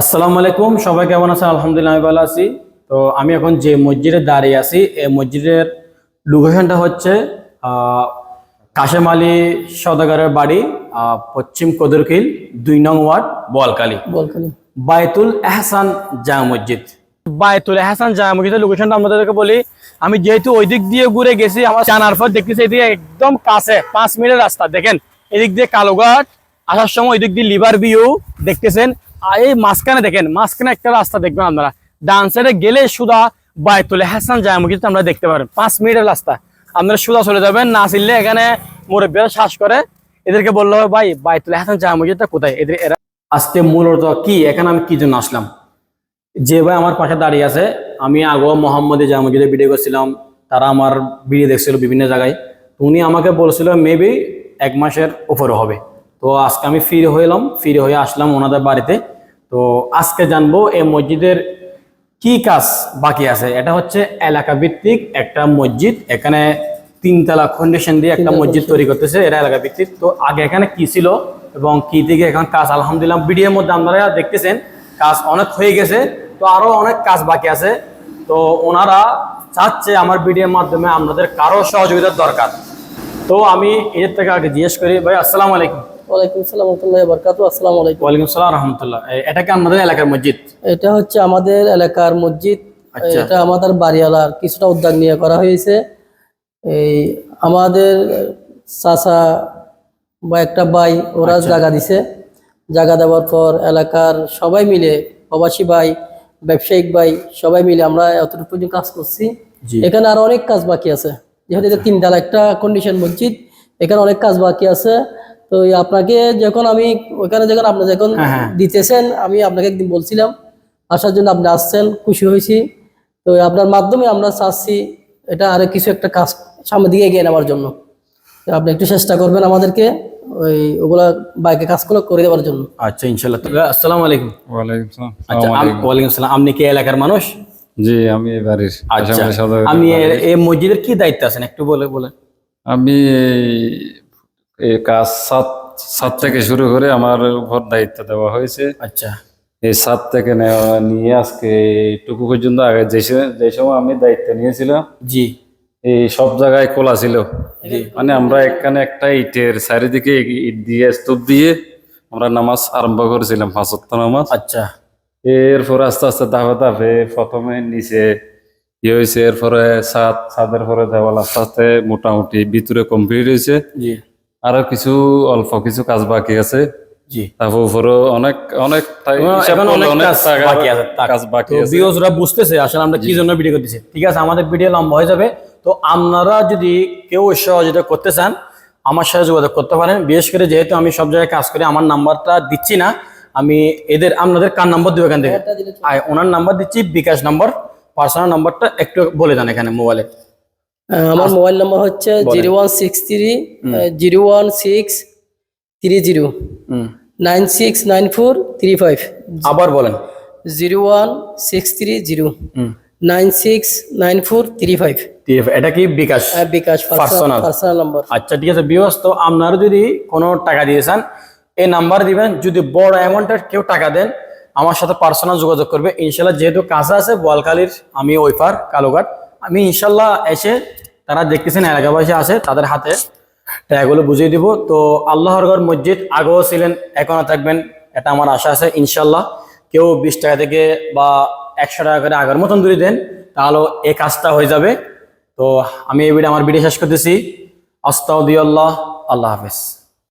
আসসালামু আলাইকুম সবাই কেমন আছেন? আলহামদুলিল্লাহ আমি ভালো আছি। তো আমি এখন যে মসজিদে দাঁড়িয়ে আছি এই মসজিদের লোকেশনটা হচ্ছে কাশেম আলী সদাগরের বাড়ি পশ্চিম কদরকিল দুই নং ওয়ার্ড বোয়ালকালী বলখালি বায়তুল এহসান জামা মসজিদ। বায়তুল এহসান জামা মসজিদের লোকেশনটা আপনাদেরকে বলি আমি যেহেতু ওই দিক দিয়ে ঘুরে গেছি আমার জানার পর দেখতেছি এদিকে একদম কাছে পাঁচ মিনিটের রাস্তা। দেখেন এদিক দিয়ে কালোঘাট আসার সময় ওই দিক দিয়ে লিভার ভিউ দেখতেছেন? এই মাঝখানে দেখেন, মাঝখানে একটা রাস্তা দেখবেন আপনারা। ডান সাইডে গেলে সুদা বায়তুল হাসান জামা মসজিদ আমরা দেখতে পারেন পাঁচ মিনিটের রাস্তা। আপনারা সুদা চলে যাবেন, না আসলে এখানে মুরব্বীরা শ্বাস করে। এদেরকে বলল, ভাই বায়তুল হাসান জামা মসজিদটা কোথায়? এদের এরা আজকে মূলত কি? এখানে আমি কি জন্য আসলাম? যে ভাই আমার পাশে দাঁড়িয়ে আছে, আমি আগো মোহাম্মদে জামা মসজিদে ভিডিও করছিলাম। তারা আমার ভিডিও দেখছিল বিভিন্ন জায়গায়। উনি আমাকে বলছিল মেবি এক মাসের উপরে হবে। তো আজকে আমি ফিরে হইলাম ফিরে হয়ে আসলাম ওনাদের বাড়িতে। তো আজকে জানব এই মসজিদের কি কাজ বাকি আছে। এটা হচ্ছে এলাকা ভিত্তিক একটা মসজিদ। এখানে তিনতলা কন্ডিশন দিয়ে একটা মসজিদ তৈরি করতেছে এরা এলাকা ভিত্তিক তো আগে এখানে কি ছিল এবং কি দিকে এখন কাজ? আলহামদুলিল্লাহ ভিডিওর মধ্যে আপনারা দেখতেছেন কাজ অনেক হয়ে গেছে। তো আরও অনেক কাজ বাকি আছে। তো ওনারা চাচ্ছে আমার ভিডিওর মাধ্যমে আপনাদের কারও সহযোগিতার দরকার। তো আমি এদের থেকে আগে জিজ্ঞেস করি ভাই আসসালামু আলাইকুম। ওয়ালাইকুম সালাম রহমতুল্লাহ বরকাতু। আসসালামু আলাইকুম। ওয়ালাইকুম সালাম রহমতুল্লাহ। এটা কি এলাকার মসজিদ? এটা হচ্ছে আমাদের এলাকার মসজিদ। আচ্ছা। এটা আমাদের বাড়িওয়ালার কিছুটা উদ্যোগ নিয়ে করা হয়েছে। এই আমাদের চাচা বা একটা ভাই ওরা আচ্ছা। জায়গা দিছে। জায়গা দেওয়ার পর এলাকার সবাই মিলে প্রবাসী ভাই ব্যবসায়িক ভাই সবাই মিলে আমরা এতটুকু পর্যন্ত কাজ করছি। এখানে আরও অনেক কাজ বাকি আছে। যেহেতু এটা তিনতলা একটা কন্ডিশন মসজিদ এখানে অনেক কাজ বাকি আছে। তো আপনাকে যখন আমি ওখানে যখন আপনি যখন হ্যাঁ, হ্যাঁ। দিতেছেন আমি আপনাকে একদিন বলছিলাম আসার জন্য আপনি আসছেন খুশি হয়েছি। তো আপনার মাধ্যমে আমরা চাচ্ছি এটা আরও কিছু একটা কাজ সামনের দিকে এগিয়ে নেওয়ার জন্য। আপনি একটু চেষ্টা করবেন আমাদেরকে ওই ওগুলা বাইকে কাজগুলো করে দেওয়ার জন্য। আচ্ছা ইনশাল্লাহ। তো আসসালামু আলাইকুম। ওয়ালাইকুম সালাম। আচ্ছা ওয়ালাইকুম আসসালাম আপনি কি এলাকার মানুষ? জি আমি এই বাড়ির আচ্ছা আমি এ- এই মসজিদের কি দায়িত্ব আছেন? একটু বলে বলে আমি এই- কাজ সাত সাত থেকে শুরু করে আমার উপর দায়িত্ব দেওয়া হয়েছে। আচ্ছা। এই সাত থেকে নেওয়া নিয়ে আজকে এইটুকু পর্যন্ত আগে যে যে সময় আমি দায়িত্ব নিয়েছিলাম জি। এই সব জায়গায় খোলা ছিল। মানে আমরা এখানে একটা ইটের চারিদিকে ইট দিয়ে স্তূপ দিয়ে আমরা নামাজ আরম্ভ করেছিলাম পাঁচত্ব নামাজ। আচ্ছা। এরপর আস্তে আস্তে ধাপে ধাপে প্রথমে নিচে ইয়ে হয়েছে এরপরে ছাদ ছাদের পরে দেওয়াল আস্তে আস্তে মোটামুটি ভিতরে কমপ্লিট হয়েছে। জি। আরও কিছু অল্প কিছু কাজ বাকি আছে। জি। তারপর উপরে অনেক অনেক কাজ বাকি আছে ভিউজরা বুঝতেছে আসলে আমরা কি জন্য ভিডিও করতেছি। ঠিক আছে আমাদের ভিডিও লম্বা হয়ে যাবে। তো আপনারা যদি কেউ সহযোগিতা করতে চান আমার সাথে যোগাযোগ করতে পারেন। বিশেষ করে যেহেতু আমি সব জায়গায় কাজ করি আমার নাম্বারটা দিচ্ছি না। আমি এদের আপনাদের কার নাম্বার দেবো এখান থেকে? ওনার নাম্বার দিচ্ছি বিকাশ নাম্বার পার্সোনাল নাম্বারটা একটু বলে দেন এখানে মোবাইলে আমার মোবাইল নাম্বার হচ্ছে zero one six three zero one six three zero nine six nine four three five আবার বলেন। Zero one six three zero nine six nine four three five এটা কি bKash? BKash Personal. Personal number আচ্ছা ঠিক আছে তো আপনারা যদি কোনো টাকা দিয়েছেন এই নাম্বার দিবেন। যদি বড় অ্যামাউন্টের কেউ টাকা দেন আমার সাথে পার্সোনাল যোগাযোগ করবে। ইনশাল্লাহ যেহেতু কাছে আছে বোয়ালখালীর আমি ওইপার কালোঘাট। আমি ইনশাল্লাহ এসে তারা দেখতেছেন এলাকাবাসী আছে, তাদের হাতে টাকাগুলো বুঝিয়ে দিব। তো আল্লাহর ঘর মসজিদ আগেও ছিলেন এখনও থাকবেন, এটা আমার আশা আছে, ইনশাল্লাহ। কেউ বিশ টাকা থেকে বা একশো টাকা করে আগের মতন দূরে দেন, তাহলে এই কাজটা হয়ে যাবে। তো আমি এই ভিডিও আমার ভিডিও শেষ করতেছি। আস্তাউদ্দিয়াল্লাহ আল্লাহ হাফেজ।